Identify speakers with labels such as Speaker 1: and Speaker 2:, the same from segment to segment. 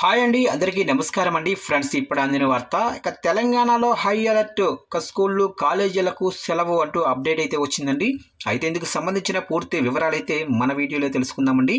Speaker 1: Hi అండి అందరికీ నమస్కారం అండి. ఫ్రెండ్స్ ఇప్పుడు అందిన వార్త ఇక తెలంగాణలో హై అలర్ట్ ఒక స్కూళ్ళు కాలేజీలకు సెలవు అంటూ అప్డేట్ అయితే వచ్చిందండి. అయితే ఇందుకు సంబంధించిన పూర్తి వివరాలు అయితే మన వీడియోలో తెలుసుకుందామండి.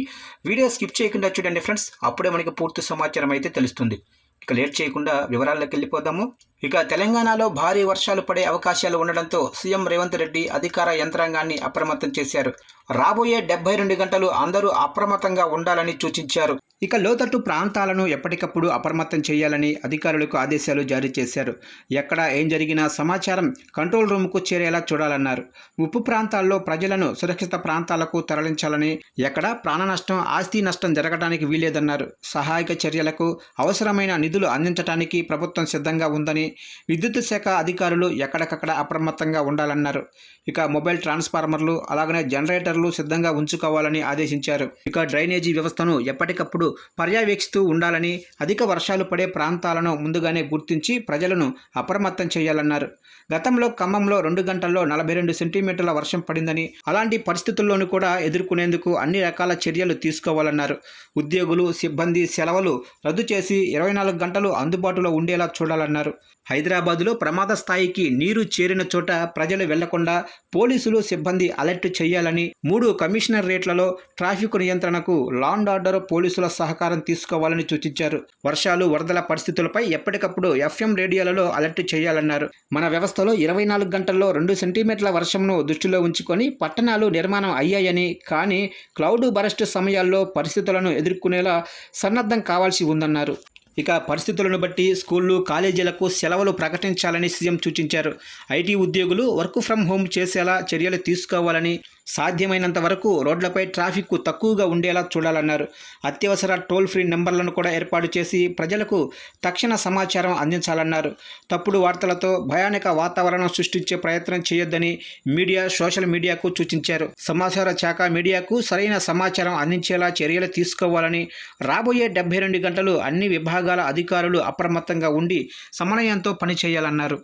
Speaker 1: వీడియో స్కిప్ చేయకుండా చూడండి ఫ్రెండ్స్. అప్పుడే మనకి పూర్తి సమాచారం అయితే తెలుస్తుంది. ఇక లేట్ చేయకుండా వివరాల్లోకి వెళ్ళిపోదాము. ఇక తెలంగాణలో భారీ వర్షాలు పడే అవకాశాలు ఉండడంతో సీఎం రేవంత్ రెడ్డి అధికార యంత్రాంగాన్ని అప్రమత్తం చేశారు. రాబోయే డెబ్బై రెండు గంటలు అందరూ అప్రమత్తంగా ఉండాలని సూచించారు. ఇక లోతట్టు ప్రాంతాలను ఎప్పటికప్పుడు అప్రమత్తం చేయాలని అధికారులకు ఆదేశాలు జారీ చేశారు. ఎక్కడ ఏం జరిగినా సమాచారం కంట్రోల్ రూమ్కు చేరేలా చూడాలన్నారు. ఉప్పు ప్రాంతాల్లో ప్రజలను సురక్షిత ప్రాంతాలకు తరలించాలని ఎక్కడ ప్రాణ నష్టం ఆస్తి నష్టం జరగడానికి వీలేదన్నారు సహాయక చర్యలకు అవసరమైన నిధులు అందించడానికి ప్రభుత్వం సిద్ధంగా ఉందని విద్యుత్ శాఖ అధికారులు ఎక్కడికక్కడ అప్రమత్తంగా ఉండాలన్నారు. ఇక మొబైల్ ట్రాన్స్ఫార్మర్లు అలాగనే జనరేటర్లు సిద్ధంగా ఉంచుకోవాలని ఆదేశించారు. ఇక డ్రైనేజీ వ్యవస్థను ఎప్పటికప్పుడు పర్యవేక్షిస్తూ ఉండాలని అధిక వర్షాలు పడే ప్రాంతాలను ముందుగానే గుర్తించి ప్రజలను అప్రమత్తం చేయాలన్నారు. గతంలో ఖమ్మంలో రెండు గంటల్లో నలభై రెండు సెంటీమీటర్ల వర్షం పడిందని అలాంటి పరిస్థితుల్లోనూ కూడా ఎదుర్కొనేందుకు అన్ని రకాల చర్యలు తీసుకోవాలన్నారు. ఉద్యోగులు సిబ్బంది సెలవులు రద్దు చేసి ఇరవై నాలుగు గంటలు అందుబాటులో ఉండేలా చూడాలన్నారు. హైదరాబాదులో ప్రమాద స్థాయికి నీరు చేరిన చోట ప్రజలు వెళ్ళకుండా పోలీసులు సిబ్బంది అలర్ట్ చేయాలని మూడు కమిషనర్ రేట్లలో ట్రాఫిక్ నియంత్రణకు లాండ్ ఆర్డర్ పోలీసుల సహకారం తీసుకోవాలని సూచించారు. వర్షాలు వరదల పరిస్థితులపై ఎప్పటికప్పుడు ఎఫ్ఎం రేడియోలలో అలర్ట్ చేయాలన్నారు. మన వ్యవస్థలో ఇరవై నాలుగు గంటల్లో రెండు సెంటీమీటర్ల వర్షంను దృష్టిలో ఉంచుకొని పట్టణాలు నిర్మాణం అయ్యాయని కానీ క్లౌడ్ బరస్ట్ సమయాల్లో పరిస్థితులను ఎదుర్కొనేలా సన్నద్ధం కావాల్సి ఉందన్నారు. ఇక పరిస్థితులను బట్టి స్కూళ్ళు కాలేజీలకు సెలవులు ప్రకటించాలని సీఎం సూచించారు. ఐటీ ఉద్యోగులు వర్క్ ఫ్రం హోమ్ చేసేలా చర్యలు తీసుకోవాలని సాధ్యమైనంత వరకు రోడ్లపై ట్రాఫిక్ తక్కువగా ఉండేలా చూడాలన్నారు. అత్యవసర టోల్ ఫ్రీ నెంబర్లను కూడా ఏర్పాటు చేసి ప్రజలకు తక్షణ సమాచారం అందించాలన్నారు. తప్పుడు వార్తలతో భయానక వాతావరణం సృష్టించే ప్రయత్నం చేయొద్దని మీడియా సోషల్ మీడియాకు సూచించారు. సమాచార శాఖ మీడియాకు సరైన సమాచారం అందించేలా చర్యలు తీసుకోవాలని రాబోయే డెబ్బై రెండు గంటలు అన్ని విభాగాలు విభాగాల అధికారులు అప్రమత్తంగా ఉండి సమన్వయంతో పనిచేయాలన్నారు.